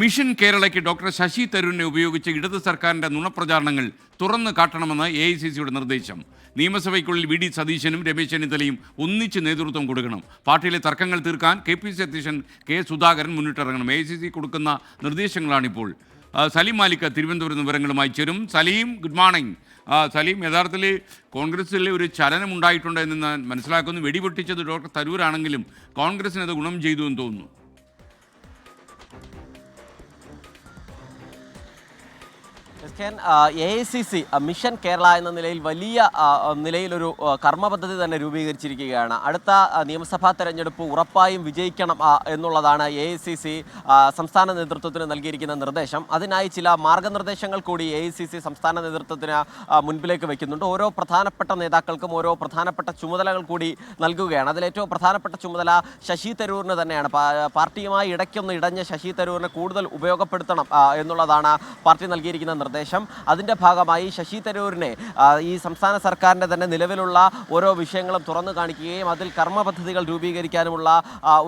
Mission കേരളയ്ക്ക് doctor Sasi തരൂരിനെ ഉപയോഗിച്ച് ഇടത് സർക്കാരിന്റെ നുണപ്രചാരണങ്ങൾ തുറന്നു കാട്ടണമെന്ന് എ ഐ സി സിയുടെ നിർദ്ദേശം. നിയമസഭയ്ക്കുള്ളിൽ വി ഡി സതീശനും രമേശ് ചെന്നിത്തലയും ഒന്നിച്ച് നേതൃത്വം കൊടുക്കണം. പാർട്ടിയിലെ തർക്കങ്ങൾ തീർക്കാൻ കെ പി സി അധ്യക്ഷൻ കെ സുധാകരൻ മുന്നിട്ടിറങ്ങണം. എ ഐ സി സി കൊടുക്കുന്ന നിർദ്ദേശങ്ങളാണിപ്പോൾ. സലീം മാലിക് തിരുവനന്തപുരം വിവരങ്ങളുമായി ചേരും. സലീം ഗുഡ് മോർണിംഗ് സലീം യഥാർത്ഥത്തിൽ കോൺഗ്രസ്സിൽ ഒരു ചലനം ഉണ്ടായിട്ടുണ്ട് എന്ന് ഞാൻ മനസ്സിലാക്കുന്നു. വെടിപൊട്ടിച്ചത് ഡോക്ടർ തരൂരാണെങ്കിലും കോൺഗ്രസിന് ഗുണം ചെയ്തു എന്ന് തോന്നുന്നു. A I C C mission Kerala എന്ന നിലയിൽ വലിയ നിലയിലൊരു കർമ്മ പദ്ധതി തന്നെ രൂപീകരിച്ചിരിക്കുകയാണ്. അടുത്ത നിയമസഭാ തെരഞ്ഞെടുപ്പ് ഉറപ്പായും വിജയിക്കണം എന്നുള്ളതാണ് എ ഐ സി സി സംസ്ഥാന നേതൃത്വത്തിന് നൽകിയിരിക്കുന്ന നിർദ്ദേശം. അതിനായി ചില മാർഗനിർദ്ദേശങ്ങൾ കൂടി എ ഐ സി സി സംസ്ഥാന നേതൃത്വത്തിന് മുൻപിലേക്ക് വെക്കുന്നുണ്ട്. ഓരോ പ്രധാനപ്പെട്ട നേതാക്കൾക്കും ഓരോ പ്രധാനപ്പെട്ട ചുമതലകൾ കൂടി നൽകുകയാണ്. അതിലേറ്റവും പ്രധാനപ്പെട്ട ചുമതല ശശി തരൂരിന് തന്നെയാണ്. പാർട്ടിയുമായി ഇടയ്ക്കൊന്ന് ഇടഞ്ഞ ശശി തരൂരിനെ കൂടുതൽ ഉപയോഗപ്പെടുത്തണം എന്നുള്ളതാണ് പാർട്ടി നൽകിയിരിക്കുന്ന നിർദ്ദേശം. അതിന്റെ ഭാഗമായി ശശി തരൂരിനെ ഈ സംസ്ഥാന സർക്കാരിന്റെ തന്നെ നിലവിലുള്ള ഓരോ വിഷയങ്ങളും തുറന്നു കാണിക്കുകയും അതിൽ കർമ്മ പദ്ധതികൾ രൂപീകരിക്കാനുമുള്ള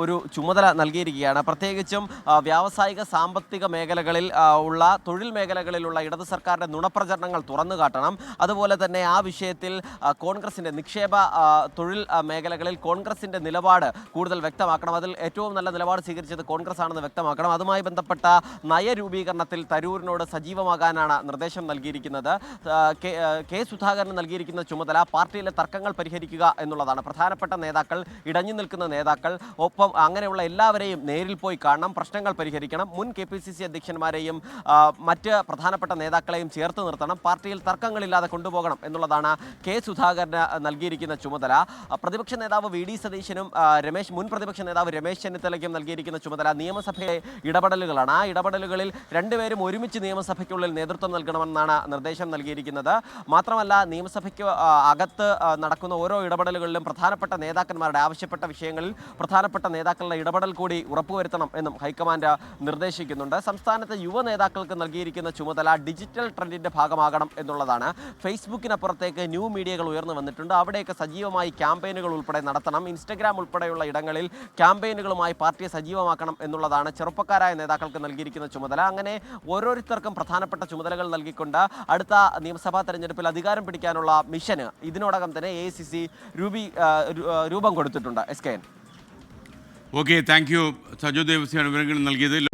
ഒരു ചുമതല നൽകിയിരിക്കുകയാണ്. പ്രത്യേകിച്ചും വ്യാവസായിക സാമ്പത്തിക മേഖലകളിൽ ഉള്ള തൊഴിൽ മേഖലകളിലുള്ള ഇടതു സർക്കാരിന്റെ നുണപ്രചരണങ്ങൾ തുറന്നു കാട്ടണം. അതുപോലെ തന്നെ ആ വിഷയത്തിൽ കോൺഗ്രസിന്റെ നിക്ഷേപ തൊഴിൽ മേഖലകളിൽ കോൺഗ്രസിന്റെ നിലപാട് കൂടുതൽ വ്യക്തമാക്കണം. അതിൽ ഏറ്റവും നല്ല നിലപാട് സ്വീകരിച്ചത് കോൺഗ്രസ് ആണെന്ന് വ്യക്തമാക്കണം. അതുമായി ബന്ധപ്പെട്ട നയരൂപീകരണത്തിൽ തരൂരിനോട് സജീവമാകാനാണ് നിർദ്ദേശം നൽകിയിരിക്കുന്നത്. കെ സുധാകരന് നൽകിയിരിക്കുന്ന ചുമതല പാർട്ടിയിലെ തർക്കങ്ങൾ പരിഹരിക്കുക എന്നുള്ളതാണ്. പ്രധാനപ്പെട്ട നേതാക്കൾ ഇടഞ്ഞു നിൽക്കുന്ന നേതാക്കൾ ഒപ്പം അങ്ങനെയുള്ള എല്ലാവരെയും നേരിൽ പോയി കാണണം പ്രശ്നങ്ങൾ പരിഹരിക്കണം. മുൻ കെ പി സി സി അധ്യക്ഷന്മാരെയും മറ്റ് പ്രധാനപ്പെട്ട നേതാക്കളെയും ചേർത്ത് നിർത്തണം. പാർട്ടിയിൽ തർക്കങ്ങളില്ലാതെ കൊണ്ടുപോകണം എന്നുള്ളതാണ് കെ സുധാകരന് നൽകിയിരിക്കുന്ന ചുമതല. പ്രതിപക്ഷ നേതാവ് വി ഡി സതീശനും രമേശ് മുൻ പ്രതിപക്ഷ നേതാവ് രമേശ് ചെന്നിത്തലയ്ക്കും നൽകിയിരിക്കുന്ന ചുമതല നിയമസഭയിലെ ഇടപെടലുകളാണ്. ആ ഇടപെടലുകളിൽ രണ്ടുപേരും ഒരുമിച്ച് നിയമസഭയ്ക്കുള്ളിൽ നേതൃത്വം നൽകണമെന്നാണ് നിർദ്ദേശം നൽകിയിരിക്കുന്നത്. മാത്രമല്ല നിയമസഭയ്ക്ക് അകത്ത് നടക്കുന്ന ഓരോ ഇടപെടലുകളിലും പ്രധാനപ്പെട്ട നേതാക്കന്മാരുടെ ആവശ്യപ്പെട്ട വിഷയങ്ങളിൽ പ്രധാനപ്പെട്ട നേതാക്കളുടെ ഇടപെടൽ കൂടി ഉറപ്പുവരുത്തണം എന്നും ഹൈക്കമാൻഡ് നിർദ്ദേശിക്കുന്നുണ്ട്. സംസ്ഥാനത്തെ യുവ നേതാക്കൾക്ക് നൽകിയിരിക്കുന്ന ചുമതല ഡിജിറ്റൽ ട്രെൻഡിന്റെ ഭാഗമാകണം എന്നുള്ളതാണ്. ഫേസ്ബുക്കിനപ്പുറത്തേക്ക് ന്യൂ മീഡിയകൾ ഉയർന്നു വന്നിട്ടുണ്ട്. അവിടെയൊക്കെ സജീവമായി ക്യാമ്പയിനുകൾ ഉൾപ്പെടെ നടത്തണം. ഇൻസ്റ്റഗ്രാം ഉൾപ്പെടെയുള്ള ഇടങ്ങളിൽ ക്യാമ്പയിനുകളുമായി പാർട്ടിയെ സജീവമാക്കണം എന്നുള്ളതാണ് ചെറുപ്പക്കാരായ നേതാക്കൾക്ക് നൽകിയിരിക്കുന്ന ചുമതല. അങ്ങനെ ഓരോരുത്തർക്കും പ്രധാനപ്പെട്ട ചുമതലകൾ നൽകിക്കൊണ്ട് അടുത്ത നിയമസഭാ തെരഞ്ഞെടുപ്പിൽ അധികാരം പിടിക്കാനുള്ള മിഷന് ഇതിനോടകം തന്നെ എ രൂപീ രൂപം കൊടുത്തിട്ടുണ്ട്. S K N okay thank you Saju ദേവസ്യാണ് വിവരങ്ങൾ നൽകിയത്.